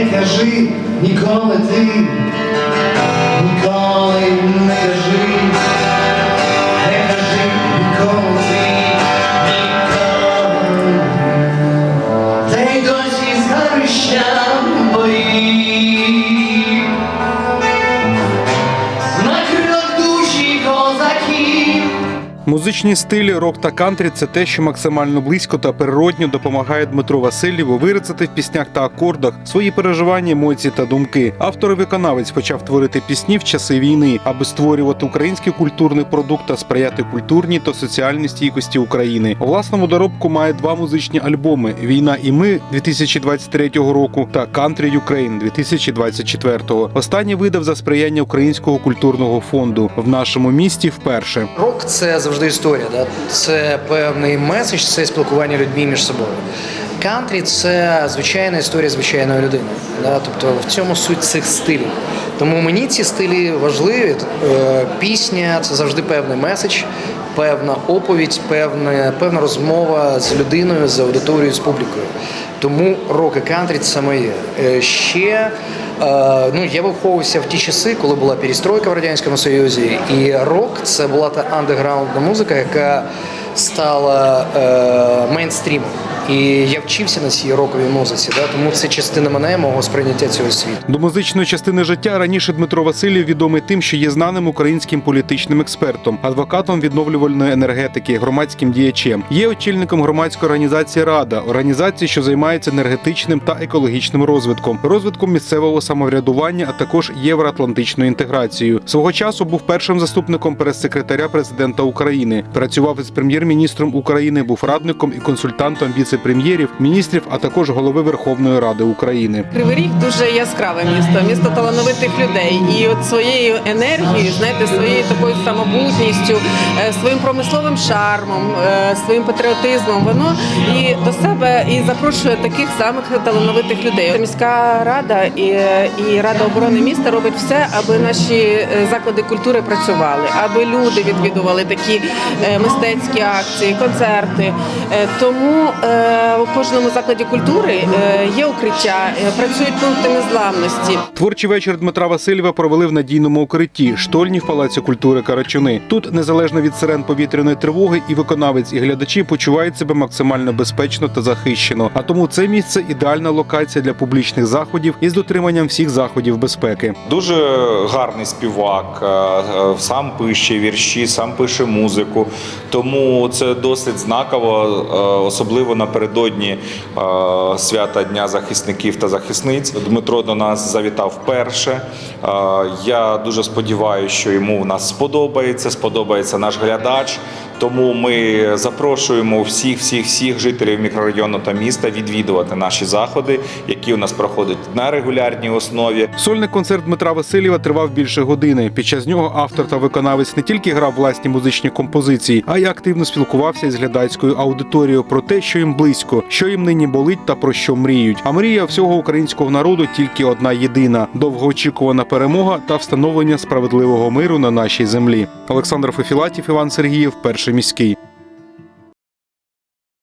не кажи ніколи ти, Музичні стилі рок та кантрі це те, що максимально близько та природньо допомагає Дмитру Васильєву виразити в піснях та акордах свої переживання, емоції та думки. Автор і виконавець почав творити пісні в часи війни, аби створювати український культурний продукт та сприяти культурній та соціальній стійкості України. У власному доробку має два музичні альбоми: Війна і ми 2023 року та Country Ukraine 2024. Останній видав за сприяння Українського культурного фонду в нашому місті вперше. Рок це завжди історія, да? це певний меседж, це спілкування людьми між собою. Кантрі це звичайна історія звичайної людини. Да? Тобто в цьому суть цих стилів. Тому мені ці стилі важливі. Е, Пісня це завжди певний меседж, певна оповідь, певна, певна розмова з людиною, з аудиторією, з публікою. Тому рок і кантрі це моє. Е, Ще е, ну, я виховувався в ті часи, коли була перестройка в Радянському Союзі, і рок це була та андеграундна музика, яка стала е, мейнстрімом. І я вчився на цій роковій музиці, да? тому це частина мене, мого сприйняття цього світу. До музичної частини життя раніше Дмитро Васильєв відомий тим, що є знаним українським політичним експертом, адвокатом відновлювальної енергетики, громадським діячем. Є очільником громадської організації Рада, організації, що займається енергетичним та екологічним розвитком, розвитком місцевого самоврядування, а також євроатлантичною інтеграцією. Свого часу був першим заступником прес-секретаря президента України. Працював із прем'єр-міністром України, був радником і консультантом віце-прем'єрів, міністрів, а також голови Верховної Ради України. Кривий Ріг дуже яскраве місто, місто талановитих людей. І от своєю енергією, знаєте, своєю такою самобутністю, е, своїм промисловим шармом, е, своїм патріотизмом, воно і до себе і запрошує таких самих талановитих людей. Міська рада і, і Рада оборони міста робить все, аби наші е, заклади культури працювали, аби люди відвідували такі мистецькі акції, концерти. Е, Тому е, у кожному закладі культури е, є укриття, працюють пункти незламності. Творчий вечір Дмитра Васильєва провели в надійному укритті штольні в Палаці культури Карачуни. Тут, незалежно від сирен повітряної тривоги, і виконавець, і глядачі почувають себе максимально безпечно та захищено. А тому це місце ідеальна локація для публічних заходів із дотриманням всіх заходів безпеки. Дуже гарний співак, сам пише вірші, сам пише музику. Тому це досить знаково, е, особливо напередодні е, свята Дня захисників та захисниць. Дмитро до нас завітав вперше. Е, Я дуже сподіваюся, що йому в нас сподобається, сподобається наш глядач. Тому ми запрошуємо всіх, всіх, всіх жителів мікрорайону та міста відвідувати наші заходи, які у нас проходять на регулярній основі. Сольний концерт Дмитра Васильєва тривав більше години. Під час нього автор та виконавець не тільки грав власні музичні композиції, а й активно спілкувався із глядацькою аудиторією про те, що їм близько, що їм нині болить та про що мріють. А мрія всього українського народу тільки одна єдина: довгоочікувана перемога та встановлення справедливого миру на нашій землі. Олександр Фефілатів, Іван Сергіїв, перший міський.